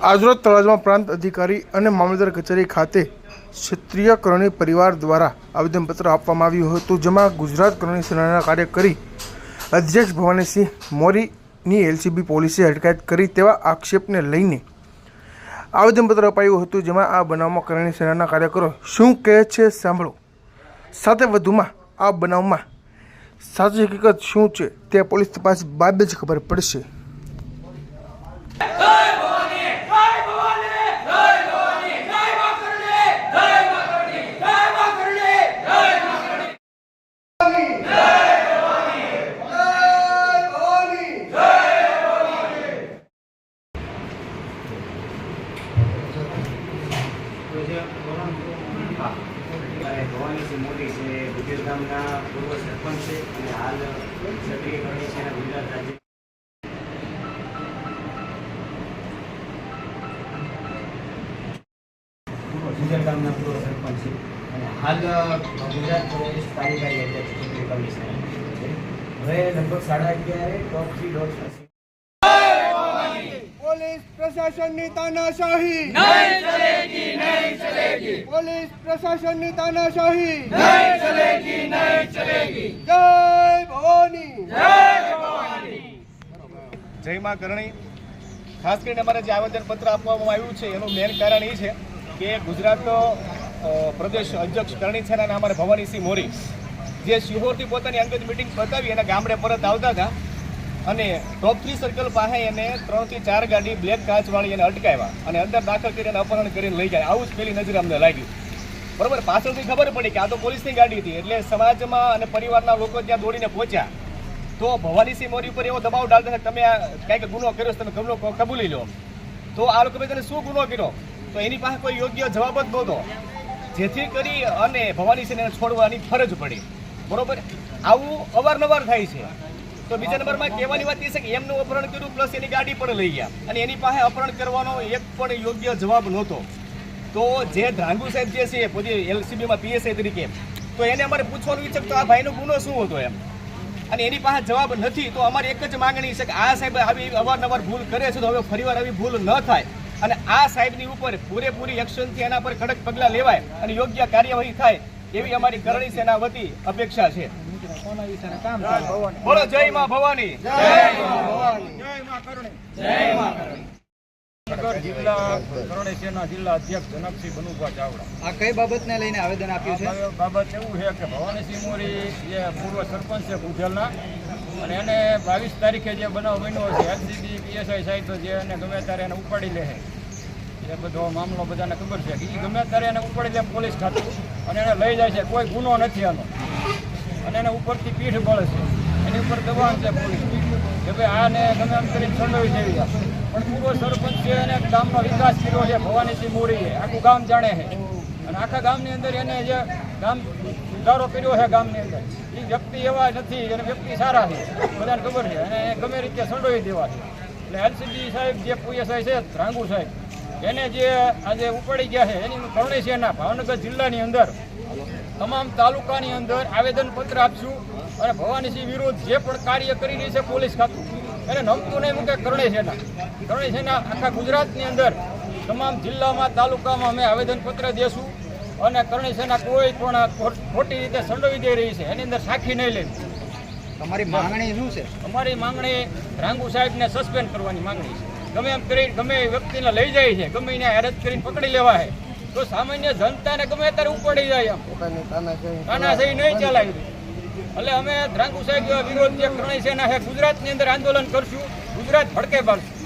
આજરોજ તળાજમાં પ્રાંત અધિકારી અને મામલતદાર કચેરી ખાતે ક્ષત્રિય કરણી પરિવાર દ્વારા આવેદનપત્ર આપવામાં આવ્યું હતું, જેમાં ગુજરાત કરણી સેનાના કાર્યકરી અધ્યક્ષ ભવાનીસિંહ મોરીની એલસીબી પોલીસે અટકાયત કરી તેવા આક્ષેપને લઈને આવેદનપત્ર અપાયું હતું, જેમાં આ બનાવમાં કરણી સેનાના કાર્યકરો શું કહે છે સાંભળો. સાથે વધુમાં આ બનાવમાં સાચી હકીકત શું છે તે પોલીસ તપાસ બાદ જ ખબર પડશે. અને ભવાનીસિંહ મોદી છે ગુજર ગામના પૂર્વ સરપંચ છે અને હાલ ક્ષત્રિય કરણી છે ગુજરાત રાજ્ય ગુજર ગામના પૂર્વ સરપંચ છે અને હાલ ગુજરાત પ્રદેશ તાલુકાની અધ્યક્ષ ક્ષત્રિય કરણી સેના છે હવે લગભગ સાડા અગિયારે ટોપથી દોઢ થશે પોલીસ પ્રશાસનની તાનાશાહી. નહીં ચલેગી નહીં ચલેગી. પોલીસ પ્રશાસનની તાનાશાહી. નહીં ચલેગી નહીં ચલેગી. જય ભવાની. જય માં કરણી. ખાસ કરીને અમારે જે આવેદનપત્ર આપવામાં આવ્યું છે એનું મેન કારણ એ છે કે ગુજરાત પ્રદેશ અધ્યક્ષ કરણી સેનાના અમારે ભવાનીસિંહ મોરી જે સિહોરથી પોતાની અંગત મિટિંગ પતાવી અને ગામડે પરત આવતા હતા અને ટોપ થ્રી સર્કલ પાસે એને ત્રણથી ચાર ગાડી બ્લેક કાચવાળી એને અટકાવ્યા અને અંદર દાખલ કરીને અપહરણ કરીને લઈ ગયા. આવું જ પેલી નજરે અમને લાગ્યું. બરોબર? પાછળથી ખબર પડી કે આ તો પોલીસની ગાડી હતી. એટલે સમાજમાં અને પરિવારના લોકો ત્યાં દોડીને પહોંચ્યા. તો ભવાનીસિંહ મોરી ઉપર એવો દબાવ ડાલતા તમે કંઈક ગુનો કર્યો તમે ગુનો કબૂલી લો. તો આ લોકો તને શું ગુનો કર્યો? તો એની પાસે કોઈ યોગ્ય જવાબ જ નહોતો. જેથી કરી અને ભવાનીસિંહને છોડવાની ફરજ પડી. બરોબર? આવું અવારનવાર થાય છે. તો બીજા નંબરમાં કહેવાની વાત એ છે કે એમનું અપહરણ કર્યું, પ્લસ એની ગાડી પણ લઈ ગયા. અને એની પાસે અપહરણ કરવાનો એક પણ યોગ્ય જવાબ નહોતો. તો જે ધ્રાંગુ સાહેબ જે છે પોતે એલસીબીમાં પીએસઆઈ તરીકે, તો એને અમારે પૂછવાનું વિચાર તો આ ભાઈનો ગુનો શું હતો એમ? અને એની પાસે જવાબ નથી, તો અમારી એક જ માંગણી છે કે આ સાહેબ આવી અવારનવાર ભૂલ કરે છે, તો હવે ફરીવાર આવી ભૂલ ન થાય. અને આ સાહેબની ઉપર પૂરેપૂરી એક્શનથી એના પર કડક પગલાં લેવાય અને યોગ્ય કાર્યવાહી થાય, એવી અમારી કરણી સેના વતી અપેક્ષા છે. બોલો જય માં ભવાની. નગર જિલ્લા કરણી સેના જિલ્લા અધ્યક્ષ જનકસિંહ બનુભા ચાવડા. આ કઈ બાબતને લઈને આવેદન આપ્યું છે? બાબત એવું છે કે ભવાનીસિંહ મોરી જે પૂર્વ સરપંચ છે ગુજલના અને એને બાવીસ તારીખે જે બનાવ બન્યો છે એલસીબી પીએસઆઈ સાહેબ જે એને ગમે ત્યારે એને ઉપાડી લે છે. એ બધો મામલો બધાને ખબર છે. કે એ ગમે ત્યારે એને ઉપાડી લે પોલીસ ખાતું અને એને લઈ જાય છે. કોઈ ગુનો નથી આનો. અને એને ઉપરથી પીઠ બળે છે. એની ઉપર દબાણ છે પોલીસ. કે ભાઈ આને ગમે એમ કરીને છંડવી દેવી. પણ પૂર્વ સરપંચ છે અને ગામનો વિકાસ કર્યો છે ભવાનીસિંહ મોરીએ. આખું ગામ જાણે છે. અને આખા ગામની અંદર એને જે ગામ સુધારો કર્યો છે ગામની અંદર. એ વ્યક્તિ એવા નથી અને વ્યક્તિ સારા છે. બધાને ખબર છે. અને એ ગમે રીતે સંડોવી દેવા છે. એટલે એલસીબી સાહેબ જે પીએસઆઈ છે રાંગુ સાહેબ, એને જે આજે ઉપાડી ગયા છે, એની કરણી એના ભાવનગર જિલ્લાની અંદર. તમામ તાલુકાની અંદર આવેદનપત્ર આપશું અને ભવાનીસિંહ વિરુદ્ધ જે પણ કાર્ય કરી રહી છે પોલીસ ખાતું એને નમતું નહીં મૂકે કરણે સેના. કરણે સેના આખા ગુજરાતની અંદર તમામ જિલ્લામાં તાલુકામાં અમે આવેદનપત્ર દેશું અને કરણી સેના કોઈ પણ ખોટી રીતે સંડોવી દઈ રહી છે એની અંદર સાખી નહીં લે તમારી માંગણી શું છે? અમારી માંગણી રાંગુ સાહેબને સસ્પેન્ડ કરવાની માંગણી છે. ગમે એમ કરી ગમે એ વ્યક્તિને લઈ જાય છે ગમે એને હેરત કરીને પકડી લેવા છે તો સામાન્ય જનતાને ગમે ત્યારે ઉપડી જાય એમ. તાનાશાહી નહીં ચલાવી એટલે અમે ધ્રાંકુ સાહેબ વિરોધ જે કરણી છે છે ગુજરાતની અંદર આંદોલન કરશું ગુજરાત ભડકે પાડશું.